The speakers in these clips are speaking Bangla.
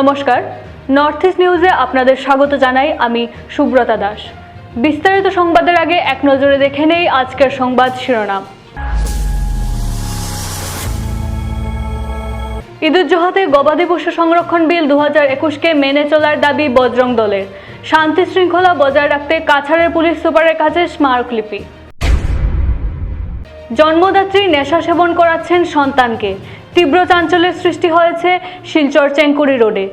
নমস্কার। নর্থ ইস্ট নিউজে আপনাদের স্বাগত জানাই আমি সুব্রতা দাস। বিস্তারিত সংবাদের আগে এক নজরে দেখে নেই আজকের সংবাদ শিরোনাম। ঈদুজ্জোহাতে গবাদি পশু সংরক্ষণ বিল দু হাজার একুশকে মেনে চলার দাবি বজরং দলের। শান্তি শৃঙ্খলা বজায় রাখতে কাছাড়ের পুলিশ সুপারের কাছে স্মারকলিপি। জন্মদাত্রী নেশা সেবন করাচ্ছেন সন্তানকে। তীব্র চাঞ্চল্যের সৃষ্টি হয়েছে শিলচর চেঙ্কুরি রোডে।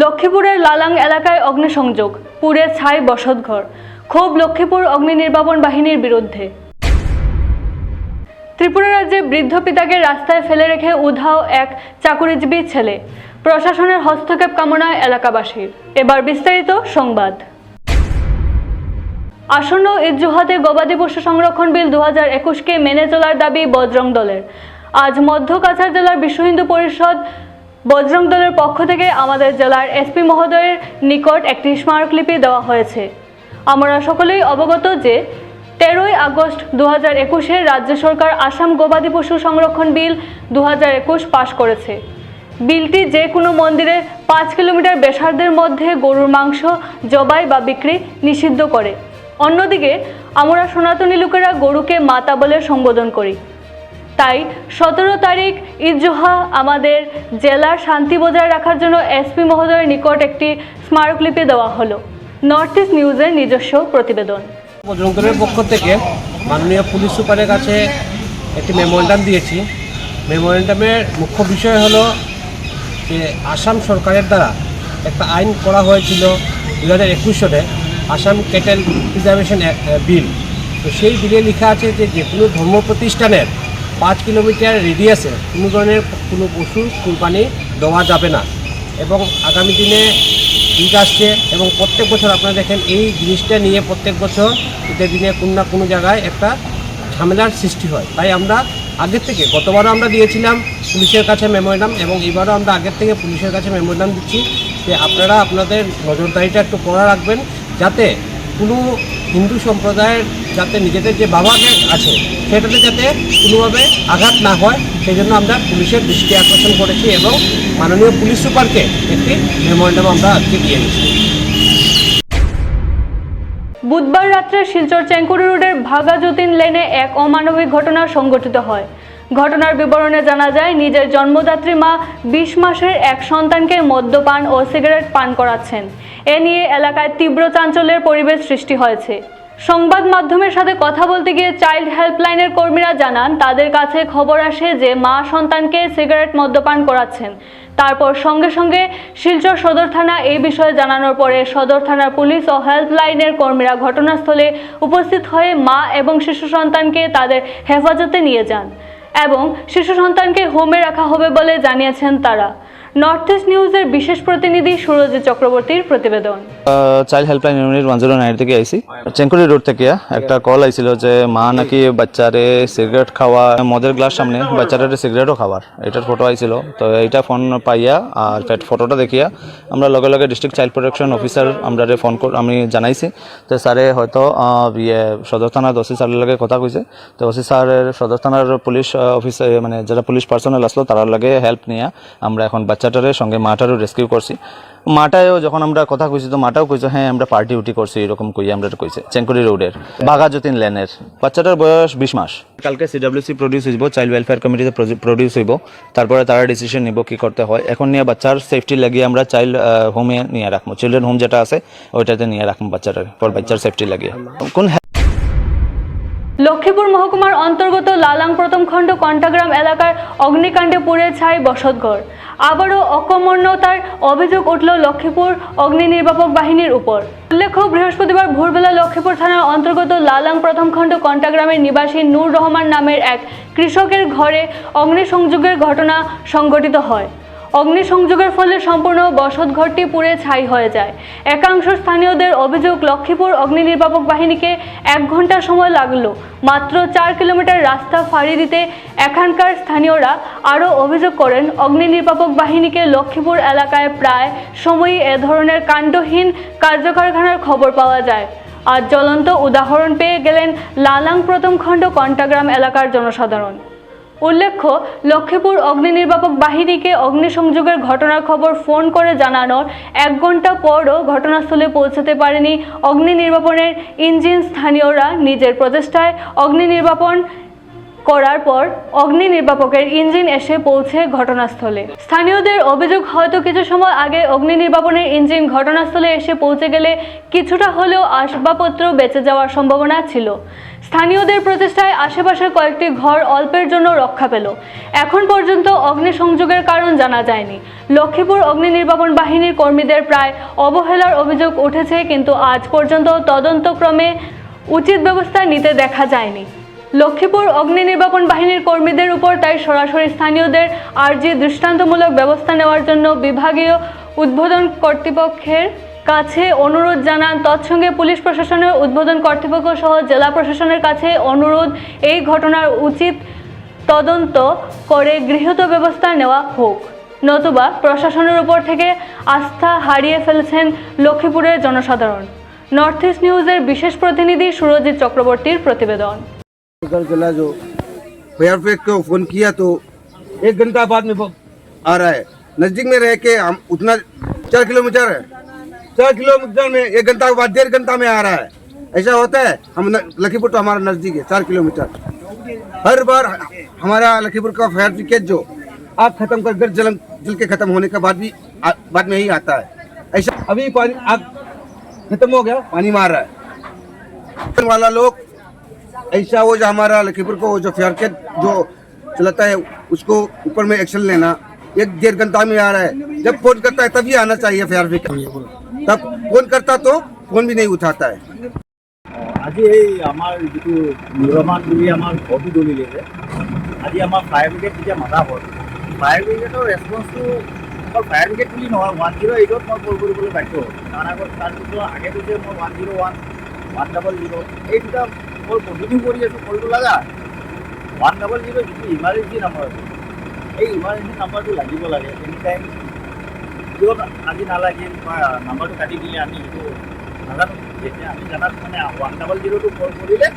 লক্ষ্মীপুরের লালাং এলাকায় অগ্নিসংযোগ পুড়ে ছাই বসতঘর, ক্ষোভ লক্ষ্মীপুর অগ্নি নির্বাপন বাহিনীর বিরুদ্ধে। ত্রিপুরা রাজ্যে বৃদ্ধ পিতাকে রাস্তায় ফেলে রেখে উধাও এক চাকুরিজীবী ছেলে, প্রশাসনের হস্তক্ষেপ কামনায় এলাকাবাসীর। এবার বিস্তারিত সংবাদ। আসন্ন ইজ্জুহাতে গবাদি পশু সংরক্ষণ বিল দু হাজার একুশকে মেনে চলার দাবি বজরং দলের। আজ মধ্য কাছাড় জেলার বিশ্ব হিন্দু পরিষদ বজরং দলের পক্ষ থেকে আমাদের জেলার এসপি মহোদয়ের নিকট একটি স্মারকলিপি দেওয়া হয়েছে। আমরা সকলেই অবগত যে তেরোই আগস্ট দু হাজার একুশে রাজ্য সরকার আসাম গবাদি পশু সংরক্ষণ বিল দু হাজার একুশ পাশ করেছে। বিলটি যে কোনো মন্দিরে পাঁচ কিলোমিটার বেসারদের মধ্যে গরুর মাংস, জবাই বা বিক্রি নিষিদ্ধ করে। অন্যদিকে, আমরা সনাতনী লোকেরা গরুকে মাতা বলে সম্বোধন করি। তাই সতেরো তারিখ ঈদজোহা আমাদের জেলার শান্তি বজায় রাখার জন্য এসপি মহোদয়ের নিকট একটি স্মারকলিপি দেওয়া হলো। নর্থ ইস্ট নিউজের নিজস্ব প্রতিবেদন। বজরংদলের পক্ষ থেকে মাননীয় পুলিশ সুপারের কাছে একটি মেমোরেন্ডাম দিয়েছি। মেমোরেন্ডামের মুখ্য বিষয় হলো যে আসাম সরকারের দ্বারা একটা আইন করা হয়েছিল দু হাজার একুশ সালে। Assam cattle preservation bill. তো সেই বিলে লেখা আছে যে যে কোনো ধর্ম প্রতিষ্ঠানের পাঁচ কিলোমিটার রেডিয়াসে কোনো ধরনের কোনো পশুর কুরবানি দেওয়া যাবে না। এবং আগামী দিনে ঈদ আসছে এবং প্রত্যেক বছর আপনারা দেখেন এই জিনিসটা নিয়ে প্রত্যেক বছর ঈদের দিনে কোনো না কোনো জায়গায় একটা ঝামেলার সৃষ্টি হয়। তাই আমরা আগের থেকে, গতবারও আমরা দিয়েছিলাম পুলিশের কাছে মেমোরেন্ডাম এবং এবারও আমরা আগের থেকে পুলিশের কাছে মেমোরেন্ডাম দিচ্ছি যে আপনারা আপনাদের নজরদারিটা একটু করা রাখবেন। যাতে কোনো হিন্দু সম্প্রদায়ের যাতে নিজেদের যে বাবাকে আছে, সেটাতে যাতে কোনোভাবে আঘাত না হয় সেই জন্য আমরা পুলিশের দৃষ্টি আকর্ষণ করেছি এবং মাননীয় পুলিশ সুপারকে একটি মেমোরেন্ডাম আমরা আজকে দিয়ে গেছি বুধবার রাত্রে শিলচর চেঙ্কুরি রোডের ভাগাযতীন লেনে এক অমানবিক ঘটনা সংঘটিত হয়। ঘটনার বিবরণে জানা যায়, নিজের জন্মদাত্রী মা বিশ মাসের এক সন্তানকে মদ্যপান ও সিগারেট পান করাচ্ছেন। এ নিয়ে এলাকায় তীব্র চাঞ্চল্যের পরিবেশ সৃষ্টি হয়েছে। সংবাদ মাধ্যমের সাথে কথা বলতে গিয়ে চাইল্ড হেল্পলাইনের কর্মীরা জানান, তাদের কাছে খবর আসে যে মা সন্তানকে সিগারেট মদ্যপান করাচ্ছেন। তারপর সঙ্গে সঙ্গে শিলচর সদর থানা এই বিষয়ে জানানোর পরে সদর থানার পুলিশ ও হেল্পলাইনের কর্মীরা ঘটনাস্থলে উপস্থিত হয়ে মা এবং শিশু সন্তানকে তাদের হেফাজতে নিয়ে যান। এবং শিশু সন্তানকে হোমে রাখা হবে বলে জানিয়েছেন তারা। নর্থ ইস্ট নিউজের বিশেষ প্রতিনিধি সুরজিৎ চক্রবর্তীর প্রতিবেদন। Child helpline unit one zero nine থেকে আইসি চেঙ্কুরি রোড থেকে একটা কল আইছিল যে মা নাকি বাচ্চারে সিগারেট খাওয়া, মদের গ্লাস সামনে সিগারেটও খাওয়ার। এটার ফটো আইছিল। তো এইটা ফোন পাইয়া আর ফটোটা দেখিয়া আমরা লগে লগে ডিস্ট্রিক্ট চাইল্ড প্রোটেকশন অফিসার আমরা ফোন আমি জানাইছি। তো স্যারে হয়তো ইয়ে সদর থানার ওসি স্যারের লগে কথা কইছে। তো ওসি স্যারের সদর থানার পুলিশ অফিসে মানে যারা পুলিশ পার্সোনাল আসলো তার লগে হেল্প নিয়ে আমরা এখন বাচ্চাটারে সঙ্গে মাটারও রেস্কিউ করছি। মাটায়ও যখন আমরা কথা কইছি, তো মাটাও কইছে হ্যাঁ আমরা পার্টি উটি করছি, এরকম কই আমরা কইছে চেঙ্কুরি রোডের, বাঘাযতীন লেনের। বাচ্চাটার বয়স বিশ মাস। কালকে সিডাব্লিউসি প্রডিউস হইব চাইল্ড ওয়েলফেয়ার কমিটিতে প্রডিউস হইব। তারপরে তারা ডিসিশন নিব কি করতে হয়। এখন নিয়ে বাচ্চার সেফটি লাগিয়ে আমরা চাইল্ড হোমে নিয়ে রাখব। চিলড্রেন হোম যেটা আছে, ওইটাতে নিয়ে রাখব বাচ্চাটার, পর বাচ্চার সেফটি লাগিয়ে। কোন লক্ষ্মীপুর মহকুমার অন্তর্গত লালাং প্রথম খণ্ড কন্টাগ্রাম এলাকার অগ্নিকাণ্ডে পুড়ে ছাই বসতঘর। আবারও অকর্মণ্যতার অভিযোগ উঠল লক্ষ্মীপুর অগ্নি নির্বাপক বাহিনীর উপর। উল্লেখ্য, বৃহস্পতিবার ভোরবেলা লক্ষ্মীপুর থানার অন্তর্গত লালাং প্রথম খণ্ড কন্টাগ্রামের নিবাসী নূর রহমান নামের এক কৃষকের ঘরে অগ্নিসংযোগের ঘটনা সংঘটিত হয়। অগ্নিসংযোগের ফলে সম্পূর্ণ বসতঘরটি পুড়ে ছাই হয়ে যায়। একাংশ স্থানীয়দের অভিযোগ, লক্ষ্মীপুর অগ্নি নির্বাপক বাহিনীকে এক ঘণ্টা সময় লাগল। মাত্র চার কিলোমিটার রাস্তা ফাঁড়ি দিতে এখানকার স্থানীয়রা আরও অভিযোগ করেন, অগ্নি নির্বাপক বাহিনীকে লক্ষ্মীপুর এলাকায় প্রায় সময়ই এ ধরনের কাণ্ডহীন কার্যকারখানার খবর পাওয়া যায়। আজ জ্বলন্ত উদাহরণ পেয়ে গেলেন লালাং প্রথম খণ্ড কন্টাগ্রাম এলাকার জনসাধারণ। উল্লেখ্য, লক্ষ্মীপুর অগ্নি নির্বাপক বাহিনীকে অগ্নিসংযোগের ঘটনার খবর ফোন করে জানানোর এক ঘণ্টা পরও ঘটনাস্থলে পৌঁছাতে পারেনি অগ্নি নির্বাপনের ইঞ্জিন স্থানীয়রা। নিজের প্রচেষ্টায় অগ্নি নির্বাপন করার পর অগ্নি নির্বাপকের ইঞ্জিন এসে পৌঁছে ঘটনাস্থলে। স্থানীয়দের অভিযোগ, হয়তো কিছু সময় আগে অগ্নি নির্বাপনের ইঞ্জিন ঘটনাস্থলে এসে পৌঁছে গেলে কিছুটা হলেও আসবাবপত্র বেঁচে যাওয়ার সম্ভাবনা ছিল। স্থানীয়দের প্রচেষ্টায় আশেপাশের কয়েকটি ঘর অল্পের জন্য রক্ষা পেল। এখন পর্যন্ত অগ্নিসংযোগের কারণ জানা যায়নি। লক্ষ্মীপুর অগ্নি নির্বাপন বাহিনীর কর্মীদের প্রায় অবহেলার অভিযোগ উঠেছে, কিন্তু আজ পর্যন্ত তদন্তক্রমে উচিত ব্যবস্থা নিতে দেখা যায়নি। লক্ষ্মীপুর অগ্নি নির্বাপন বাহিনীর কর্মীদের উপর তাই সরাসরি স্থানীয়দের আর্জি দৃষ্টান্তমূলক ব্যবস্থা নেওয়ার জন্য বিভাগীয় উদ্বোধন কর্তৃপক্ষের কাছে অনুরোধ জানান তৎসঙ্গে পুলিশ প্রশাসনের উদ্বোধন কর্তৃপক্ষ সহ জেলা প্রশাসনের কাছে অনুরোধ এই ঘটনার উচিত তদন্ত করে গৃহীত ব্যবস্থা নেওয়া হোক নতুবা প্রশাসনের উপর থেকে আস্থা হারিয়ে ফেলছেন লক্ষ্মীপুরের জনসাধারণ নর্থ ইস্ট নিউজের বিশেষ প্রতিনিধি সুরজিৎ চক্রবর্তীর প্রতিবেদন उधर चला जो फायर ब्रिगेड को फोन किया तो एक घंटा बाद में वो आ रहा है नजदीक में रह के हम उतना चार किलोमीटर है चार किलोमीटर में, एक घंटा के बाद, डेढ़ घंटा में आ रहा है। ऐसा होता है, हम लखीपुर तो हमारा नज़दीक है, चार किलोमीटर। हर बार हमारा लखीपुर का फायर ब्रिगेड जो, आग खत्म कर कर जलन जल के खत्म होने के बाद भी बाद में ही आता है। ऐसा, अभी पानी, आग खत्म हो गया, पानी मार रहा है। वाला लोग, ऐसा वो जो हमारा लखीपुर को जो फेयर जो चलाता है, उसको ऊपर में एक्शन लेना एक डेढ़ घंटा में आ रहा है जब फोन करता है तभी आना चाहिए फेयर ब्रिगेड तब फोन करता तो फोन भी नहीं उठाता है আজি এই আমাৰ যিটো নিৰ্মাণ বুলি আমাৰ ঘৰটো দলিলে যে আজি আমাৰ ফায়াৰ ব্ৰিগেড যেতিয়া মাতা হ'ল ফায়াৰ ব্ৰিগেডৰ ৰেচপন্সটো অকল ফায়াৰ ব্ৰিগেড বুলি নহয় ওৱান জিৰ' এইটত মই কল কৰিবলৈ বাধ্য হ'ল কাৰণ আগত তাৰপিছত আগে পিছে মই one zero' one one double zero' এই দুটা কল কণ্টিনিউ কৰি আছোঁ কলটো লগা ওৱান ডাবল জিৰ' যিটো ইমাৰ্জেঞ্চি নম্বৰ আছে এই ইমাৰ্জেঞ্চি নাম্বাৰটো লাগিব লাগে এনি টাইম কিয় আজি নালাগিল বা নাম্বাৰটো কাটি দিলে আমি সেইটো নাজানো। যেতিয়া আমি জানাত মানে ওৱান ডাবল জিৰ'টো কল কৰিলে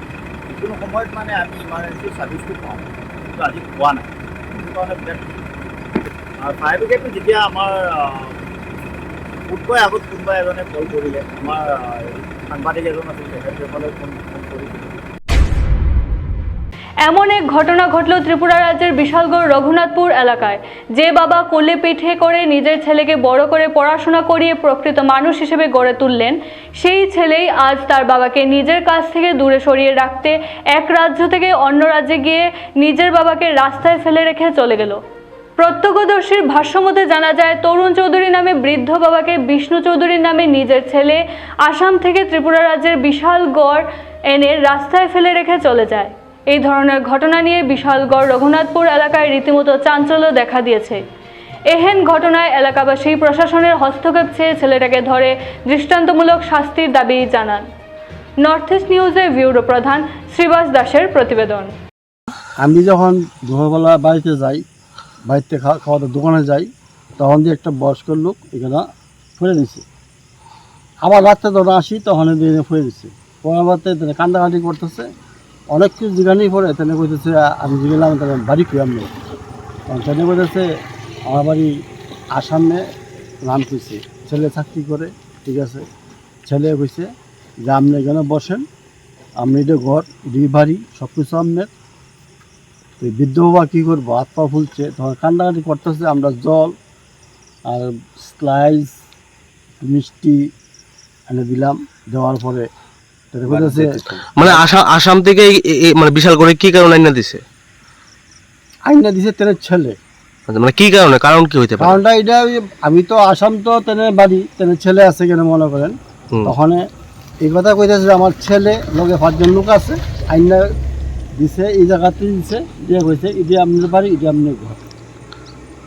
যিকোনো সময়ত মানে আমি ইমাৰ্জেঞ্চি ছাৰ্ভিচটো পাওঁ। কিন্তু আজি পোৱা নাই। সেইটো কাৰণে বিৰাট আৰু ফায়াৰ ব্ৰিগেডটো যেতিয়া আমাৰ কোনোবাই আগত কোনোবা এজনে কল কৰিলে আমাৰ সাংবাদিক এজন আছিল তেখেতসকলে ফোন ফোন এমন এক ঘটনা ঘটল ত্রিপুরা রাজ্যের বিশালগড় রঘুনাথপুর এলাকায়। যে বাবা কোলে পিঠে করে নিজের ছেলেকে বড় করে পড়াশোনা করিয়ে প্রকৃত মানুষ হিসেবে গড়ে তুললেন, সেই ছেলেই আজ তার বাবাকে নিজের কাছ থেকে দূরে সরিয়ে রাখতে এক রাজ্য থেকে অন্য রাজ্যে গিয়ে নিজের বাবাকে রাস্তায় ফেলে রেখে চলে গেল। প্রত্যক্ষদর্শীর ভাষ্যমতে জানা যায়, তরুণ চৌধুরী নামে বৃদ্ধ বাবাকে বিষ্ণু চৌধুরীর নামে নিজের ছেলে আসাম থেকে ত্রিপুরা রাজ্যের বিশালগড় এনে রাস্তায় ফেলে রেখে চলে যায়। এই ধরনের ঘটনা নিয়ে বিশালগড় রঘুনাথপুর এলাকায় রীতিমতো চাঞ্চল্য দেখা দিয়েছে। এহেন ঘটনায় এলাকাবাসী প্রশাসনের হস্তক্ষেপ চেয়ে ছেলেটাকে ধরে দৃষ্টান্তমূলক শাস্তির দাবি জানান। নর্থ ইস্ট নিউজের ব্যুরো প্রধান শ্রীবাস দাসের প্রতিবেদন। আমি যখন দুপুরবেলা বাড়িতে যাই, বাড়িতে খাওয়া দোকানে যাই, তখন দিয়ে একটা বয়স্ক লোক এখানে ফুলে দিছে। আবার রাত্রে যখন আসি তখন ফুলে দিচ্ছে পরের কান্দাকাটি করতেছে। অনেক কিছু জিগানি পরে তেনে কইতেছে, আমি জিগেলাম তাহলে বাড়ি খুঁয়াম নেই তেনে কইতেছে, আমার বাড়ি আসামে নাম কইছে, ছেলে চাকরি করে, ঠিক আছে? ছেলে কইছে, যে আপনি এখানে বসেন, আপনি এটা ঘর দুই বাড়ি সব কিছু আপনার। তো বৃদ্ধ বাবা কী করব? হাত পা ফুলছে। তখন কান্নাকাটি করতেছে, আমরা জল আর স্লাইস মিষ্টি এনে দিলাম। দেওয়ার পরে মানে আসাম আসাম থেকে মানে বিশাল করে কি কারণে আইনা দিছে? আইনা দিছে তেনের ছেলে। আচ্ছা, মানে কি কারণে? কারণ কি হইতে পারে? কারণটা এটা আমি তো আসাম তো তেনের বাড়ি তেনের ছেলে আছে কেন মনে করেন। তখন এই কথা কইতেছে যে আমার ছেলে লগে পাঁচজন লোক আছে আইনা দিছে এই জায়গাতে দিছে দিয়ে কইছে এটি আপনার বাড়ি এটি আপনার ঘর।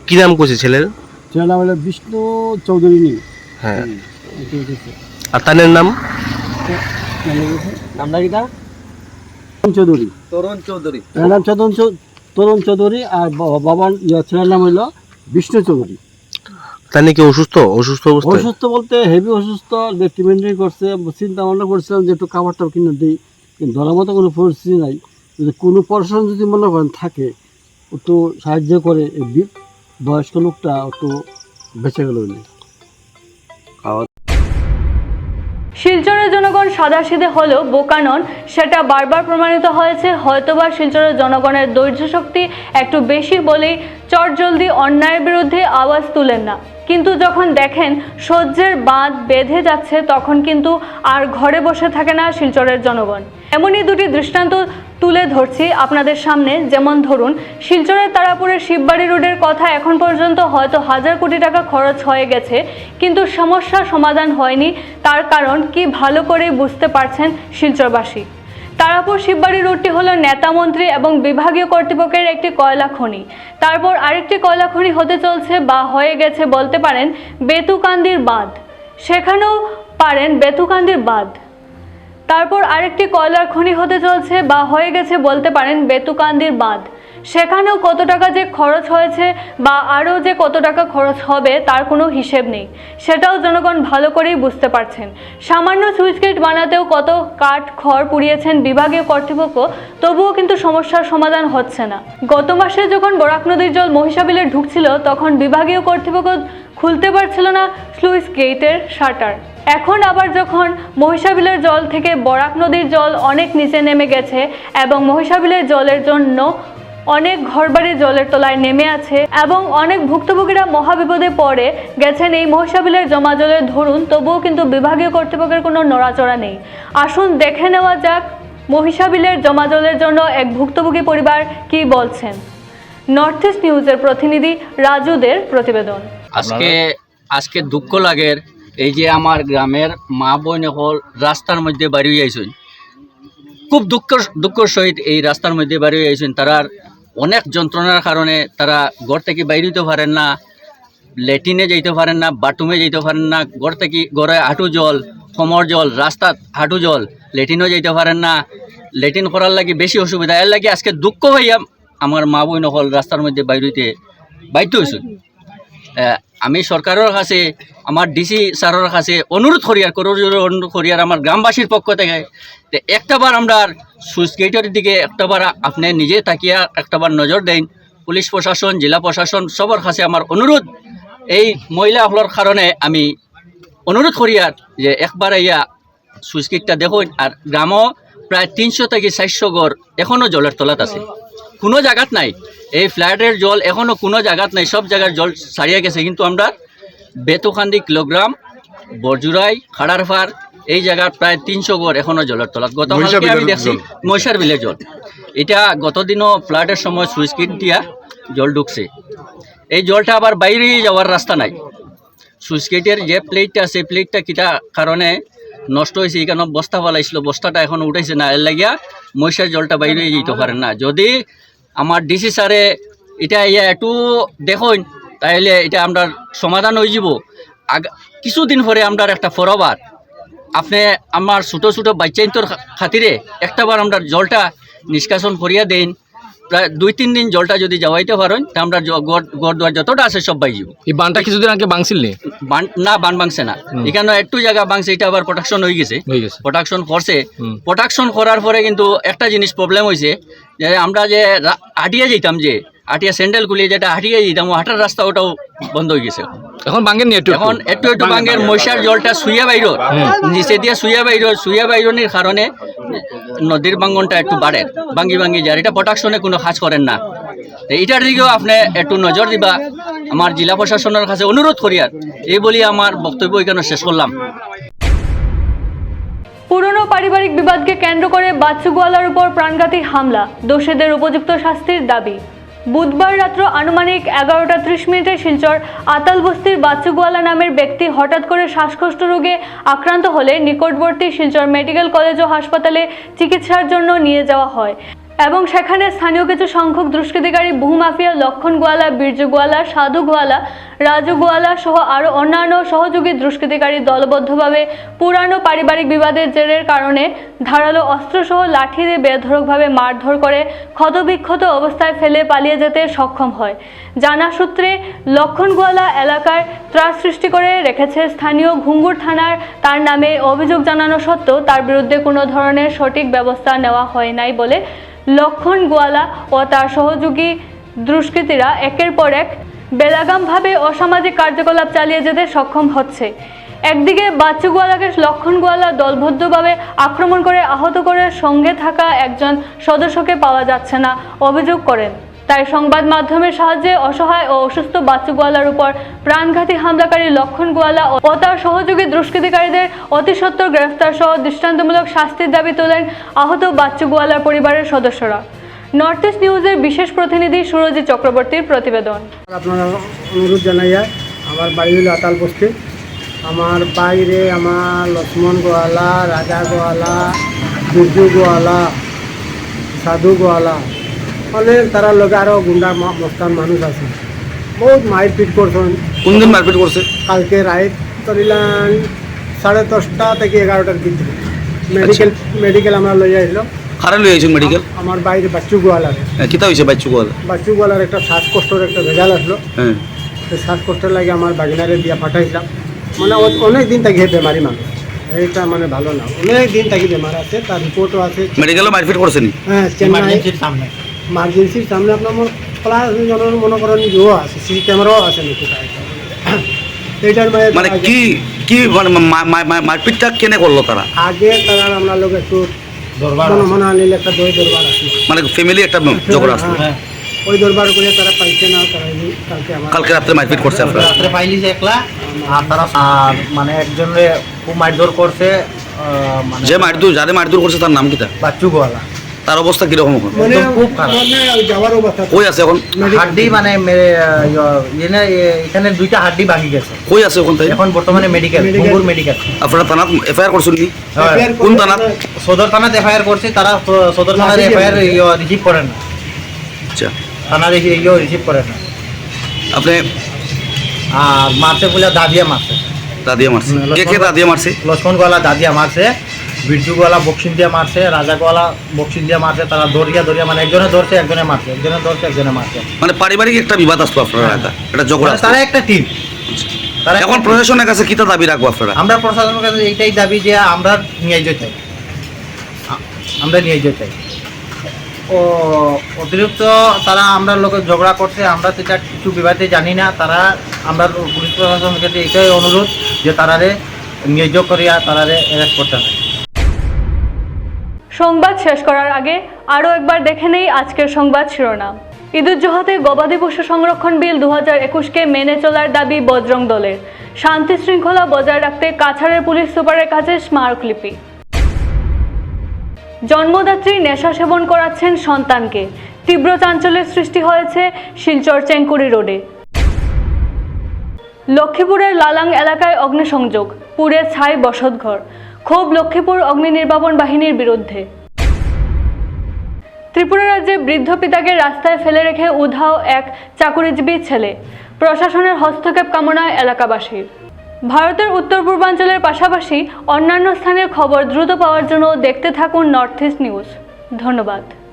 কি নাম কইছে ছেলের? ছেলের নাম হলো বিষ্ণু চৌধুরী নি। হ্যাঁ। আর তানের নাম? তরুণ চৌধুরী। আর বাবার ইয়ে, ছেলের নাম হইল বিষ্ণু চৌধুরী। তার নাকি অসুস্থ? অসুস্থ অসুস্থ বলতে হেভি অসুস্থ ট্রিটমেন্টই করছে চিন্তা ভাবনা করছিলাম যে একটু খাবার টাবার কিনে দিই কিন্তু ধরার মতো কোনো পরিস্থিতি নাই। যদি কোনো প্রশাসন যদি মনে করেন থাকে একটু সাহায্য করে বয়স্ক লোকটা একটু বেঁচে গেল শিলচরের জনগণ সাদাসিধে হলেও বোকা নন। সেটা বারবার প্রমাণিত হয়েছে। হয়তোবা শিলচরের জনগণের ধৈর্য শক্তি একটু বেশি বলেই চটজলদি অন্যায়ের বিরুদ্ধে আওয়াজ তুলেন না। কিন্তু যখন দেখেন সহ্যের বাঁধ বেঁধে যাচ্ছে, তখন কিন্তু আর ঘরে বসে থাকে না শিলচরের জনগণ। এমনই দুটি দৃষ্টান্ত তুলে ধরছি আপনাদের সামনে। যেমন ধরুন, শিলচরের তারাপুরের শিববাড়ি রোডের কথা এখন পর্যন্ত হয়তো হাজার কোটি টাকা খরচ হয়ে গেছে, কিন্তু সমস্যার সমাধান হয়নি। তার কারণ কি ভালো করে বুঝতে পারছেন শিলচরবাসী। তারাপুর শিববাড়ি রোডটি হলো নেতা মন্ত্রী এবং বিভাগীয় কর্তৃপক্ষের একটি কয়লা খনি। তারপর আরেকটি কয়লা খনি হতে চলছে বা হয়ে গেছে বলতে পারেন বেতুকান্দির বাঁধ। সেখানেও পারেন বেতুকান্দির বাঁধ। তারপর আরেকটি কয়লার খনি হতে চলছে বা হয়ে গেছে বলতে পারেন বেতুকান্দির বাঁধ। সেখানেও কত টাকা যে খরচ হয়েছে বা আরও যে কত টাকা খরচ হবে তার কোনো হিসেব নেই। সেটাও জনগণ ভালো করেই বুঝতে পারছেন। সামান্য সুইচ গেট বানাতেও কত কাঠ খড় পুড়িয়েছেন বিভাগীয় কর্তৃপক্ষ, তবুও কিন্তু সমস্যার সমাধান হচ্ছে না। গত মাসে যখন বরাক নদীর জল মহিষাবিলে ঢুকছিল, তখন বিভাগীয় কর্তৃপক্ষ খুলতে পারছিল না স্লুইস গেটের শাটার। এখন আবার যখন মহিষাবিলের জল থেকে বরাক নদীর জল অনেক নিচে নেমে গেছে এবং মহিষাবিলের জলের জন্য অনেক ঘরবাড়ি জলের তলায় নেমে আছে এবং অনেক ভুক্তভোগীরা মহাবিপদে পড়ে গেছেন এই মহিষাবিলের জমা জলের ধরুন, তবুও কিন্তু বিভাগীয় কর্তৃপক্ষের কোনো নড়াচড়া নেই। আসুন দেখে নেওয়া যাক মহিষাবিলের জমা জলের জন্য এক ভুক্তভোগী পরিবার কি বলছেন। নর্থ ইস্ট নিউজের প্রতিনিধি রাজুদের প্রতিবেদন। আজকে আজকে দুঃখ লাগের এই যে আমার গ্রামের মা বোন হল রাস্তার মধ্যে বাড়ি আইসুন খুব দুঃখ দুঃখ সহিত এই রাস্তার মধ্যে বাড়ি আইসুন তারার অনেক যন্ত্রণার কারণে তারা ঘর থেকে বাইরিতে পারেন না লেটিনে যেতে পারেন না, বাথরুমে যেতে পারেন না, ঘর থেকে, ঘরে হাঁটু জল, কোমর জল রাস্তাত হাঁটু জল লেট্রিনও যেতে পারেন না। লেট্রিন করার লাগে বেশি অসুবিধা। এর লাগে আজকে দুঃখ হইয়া আমার মা বোন হল রাস্তার মধ্যে বাইরিতে বাধ্য হয়েছে আমি সরকারের কাছে আমার ডিসি স্যারের কাছে অনুরোধ করিয়ার করজোর অনুরোধ করিয়ার আমার গ্রামবাসীর পক্ষ থেকে যে একটাবার আমরা সুইচ দিকে একটাবার আপনি নিজে তাকিয়া একটাবার নজর দেন। পুলিশ প্রশাসন, জেলা প্রশাসন সবার কাছে আমার অনুরোধ। এই মহিলাগুলোর কারণে আমি অনুরোধ করিয়ার যে একবার ইয়া সুইচ গেটটা দেখুন। আর গ্রামও প্রায় তিনশো থেকে চারশো ঘর এখনও জলের তলাত আছে। কোনো জায়গাত নাই। এই ফ্ল্যাটের জল এখনও কোনো জায়গাত নাই সব জায়গার জল ছাড়িয়ে গেছে। কিন্তু আমরা বেতুকান্দি কিলোগ্রাম বরজুরাই খাড়ারফার এই জায়গার প্রায় তিনশো ঘর এখনও জলের তলাত। গত আমি দেখছি মহিষার বিলের জল। এটা গতদিনও ফ্লাডের সময় সুইচ গেট দিয়া জল ঢুকছে। এই জলটা আবার বাইরে যাওয়ার রাস্তা নাই। সুইচ গেটের যে প্লেটটা সেই প্লেটটা কিটা কারণে নষ্ট হয়েছে। এখানে বস্তা ফলাইছিল বস্তাটা এখন উঠাইছে না। এর লাগিয়া মহিষার জলটা বাইরে যেতে পারেন না। যদি আমার ডিসি স্যারে এটা ইয়া একটু দেখুন তাহলে এটা আমরা সমাধান হয়ে যাব। আগা কিছুদিন পরে আমরা একটা ফরবার আপনি আমার ছোটো ছোটো বাচ্চাইন্তর খাতিরে একটাবার আমরা জলটা নিষ্কাশন করিয়া দেন। প্রায় দুই তিন দিন জলটা যদি যাওয়াইতে পারেন তা আমরা গড় দুয়ার যতটা আছে সব বাই যাব। এই বানটা কিছুদিন আগে বাংছিল বান না বান ভাঙছে না। এখানে একটু জায়গা ভাঙছে এটা আবার প্রোটেকশন হয়ে গেছে। প্রোটেকশন করছে। প্রোটেকশন করার পরে কিন্তু একটা জিনিস প্রবলেম হয়েছে যে আমরা যে হাঁটিয়ে যেতাম যে হাঁটিয়া স্যান্ডেল খুলিয়ে যেটা হাঁটিয়ে যেতাম ও হাঁটার রাস্তা ওটাও বন্ধ হয়ে গেছে। এখন বাঙ্গেন নি একটু এখন একটু। একটু বাঙ্গের মশার জলটা সুইয়া বাইর নিচে দিয়ে সুইয়া বাইর সুইয়া বাইরনির কারণে নদীর বাঙ্গনটা একটু বাড়ে ভাঙ্গি ভাঙ্গি যায়। এটা প্রোটেকশনে কোনো কাজ করেন না। এটার দিকেও আপনি একটু নজর দিবা। আমার জেলা প্রশাসনের কাছে অনুরোধ করি আর। এই বলি আমার বক্তব্য এখানে শেষ করলাম। পুরনো পারিবারিক বিবাদকে কেন্দ্র করে বাচ্চুগোয়ালার উপর প্রাণঘাতী হামলা, দোষীদের উপযুক্ত শাস্তির দাবি। বুধবার রাত্র আনুমানিক এগারোটা ত্রিশ মিনিটে শিলচর আতালবস্তির বাচ্চুগোয়ালা নামের ব্যক্তি হঠাৎ করে শ্বাসকষ্ট রোগে আক্রান্ত হলে নিকটবর্তী শিলচর মেডিকেল কলেজ ও হাসপাতালে চিকিৎসার জন্য নিয়ে যাওয়া হয়। এবং সেখানে স্থানীয় কিছু সংখ্যক দুষ্কৃতিকারী বহু ভূমাফিয়া লক্ষণ গোয়ালা, বীর্য গোয়ালা, সাধু গোয়ালা, রাজু গোয়ালা সহ আরও অন্যান্য সহযোগী দুষ্কৃতিকারী দলবদ্ধভাবে পুরানো পারিবারিক বিবাদের জেরের কারণে ধারালো অস্ত্রসহ লাঠি দিয়ে বেধড়কভাবে মারধর করে ক্ষতবিক্ষত অবস্থায় ফেলে পালিয়ে যেতে সক্ষম হয়। জানা সূত্রে লক্ষণ গোয়ালা এলাকার ত্রাস সৃষ্টি করে রেখেছে স্থানীয় ঘুঙ্গুর থানার। তার নামে অভিযোগ জানানো সত্ত্বেও তার বিরুদ্ধে কোনো ধরনের সঠিক ব্যবস্থা নেওয়া হয় নাই বলে লক্ষণ গোয়ালা ও তার সহযোগী দুষ্কৃতীরা একের পর এক বেলাগামভাবে অসামাজিক কার্যকলাপ চালিয়ে যেতে সক্ষম হচ্ছে। একদিকে বাচ্চু গোয়ালাকে লক্ষণ গোয়ালা দলবদ্ধভাবে আক্রমণ করে আহত করে সঙ্গে থাকা একজন সদস্যকে পাওয়া যাচ্ছে না, অভিযোগ করেন। তাই সংবাদ মাধ্যমের সাহায্যে অসহায় ও অসুস্থ বাচ্চু গোয়ালার উপর প্রাণঘাতী হামলাকারী লক্ষণ গোয়ালা ও তার সহযোগী দুষ্কৃতিকারীদের অতি সত্বর গ্রেফতার সহ দৃষ্টান্তমূলক শাস্তির দাবি তোলেন আহত বাচ্চু গোয়ালার পরিবারের সদস্যরা। নর্থ ইস্ট নিউজের বিশেষ প্রতিনিধি সুরজিৎ চক্রবর্তীর প্রতিবেদন। আপনারা অনুরোধ জানাইয়া আমার বাড়ি হলো আতাল বস্তি। আমার বাইরে আমার লক্ষ্মণ গোয়ালা, রাজা গোয়ালা বিরজু গোয়ালা, সাধু গোয়ালা অনেক তারা লগে আরও গুন্ডা মস্তান মানুষ আছে। বহুত মারপিট করছেন। কোনদিন মারপিট করছে? কালকে রাইট করিলাম সাড়ে দশটা থেকে এগারোটার ভিতরে মেডিকেল মেডিকেল আমরা লই আসলো কারে লই আইছেন মেডিকেল আমার বাইরে বাচ্চু গোয়ালার। কিতা হয়েছে বাচ্চু গোয়াল বাচ্চু গোয়ালার একটা শ্বাসকষ্টর একটা ভেজাল আসলো। হ্যাঁ। তো শ্বাসকষ্টের লাগে আমার বাগিনারে দিয়া পাঠাইছিলাম। মানে অনেক দিন থাকি হে বেমারি মানুষ। এইটা মানে ভালো না। অনেক দিন থাকি বেমার আছে তার রিপোর্টও আছে। মেডিকেলও মারপিট করছে নি হ্যাঁ চেন্নাই মার্জেন্সির সামনে আপনার মোর প্লাস জনের মনে করেন ইয়েও আছে সিসি ক্যামেরাও আছে নাকি এইটার মানে মানে কি কি মানে মা- মা- মা- মারপিটটা কেনে করল তারা? আগে তারা আমরা লোক একটু মনে মনে আনিলে একটা দই দরবার আছে। মানে ফ্যামিলি একটা ঝগড়া আসলো ওই দরবার করে তারা পাইছে না তারা কালকে আমার কালকে রাত্রে মারপিট করছে আপনারা? রাত্রে পাইলি যে একলা আর তারা আর মানে একজনে খুব মারধর করছে মানে যে মারদুর যারে মারদুর করছে তার নাম কিতা বাচ্চু গোয়ালা। তার অবস্থা কীরকম এখন? মানে খুব খারাপ। মানে কই আছে এখন? হাড্ডি মানে এখানে দুইটা হাড্ডি ভাঙি গেছে। কই আছে ওখান থেকে এখন বর্তমানে মেডিকেল. মেডিকেল আপনারা থানাত এফআইআর করছেন নি FIR কোন থানাত? সদর থানাতে এফআইআর করছে তারা সদর থানার এফআইআর রিসিভ করেন। না। আচ্ছা। থানার ইয়ে রিসিভ করেন না। আপনি আর মারছে বলে দাদিয়া মারছে। দাদিয়া মারছে। কে কে দাদিয়া মারছে? লক্ষ্মণ গোয়ালা দাদিয়া মারছে। বিরজু গোয়ালা বক্সিং দিয়ে মারছে রাজা গোয়ালা বক্সিং দিয়ে মারছে তারা দরিয়া দরিয়া মানে একজনে ধরছে একজনে মারছে একজনে ধরছে একজনে মারছে। মানে পারিবারিক একটা বিবাদ আসলো আপনার এলাকা এটা ঝগড়া মানে তারা একটা টিম তারা এখন প্রশাসনের কাছে কিতা দাবি রাখব আপনারা? আমরা প্রশাসনের কাছে এইটাই দাবি যে আমরা চাই। আ- আমরা ন্যায্য চাই। ও অতিরিক্ত তারা আমরা লোকের ঝগড়া করছে আমরা সেটা কিছু বিবাদে জানি না। তারা আমরা পুলিশ প্রশাসনের কাছে এটাই অনুরোধ যে তারারে ন্যায্য করিয়া তারারে অ্যারেস্ট করতে হবে। সংবাদ শেষ করার আগে আরও একবার দেখে নেই আজকের সংবাদ শিরোনাম। ঈদুজ্জোহাতে গবাদি পশু সংরক্ষণ বিল দু হাজার একুশকে মেনে চলার দাবি বজরং দলের। শান্তি শৃঙ্খলা বজায় রাখতে কাছাড়ের পুলিশ সুপারের কাছে স্মারকলিপি। জন্মদাত্রী নেশা সেবন করাচ্ছেন সন্তানকে। তীব্র চাঞ্চল্যের সৃষ্টি হয়েছে শিলচর চেঙ্কুরি রোডে। লক্ষ্মীপুরের লালাং এলাকায় অগ্নিসংযোগ পুড়ে ছাই বসতঘর। ক্ষোভ লক্ষ্মীপুর অগ্নি নির্বাপন বাহিনীর বিরুদ্ধে। ত্রিপুরা রাজ্যে বৃদ্ধ পিতাকে রাস্তায় ফেলে রেখে উধাও এক চাকুরিজীবী ছেলে। প্রশাসনের হস্তক্ষেপ কামনায় এলাকাবাসীর। ভারতের উত্তর পূর্বাঞ্চলের পাশাপাশি অন্যান্য স্থানের খবর দ্রুত পাওয়ার জন্য দেখতে থাকুন নর্থ ইস্ট নিউজ ধন্যবাদ।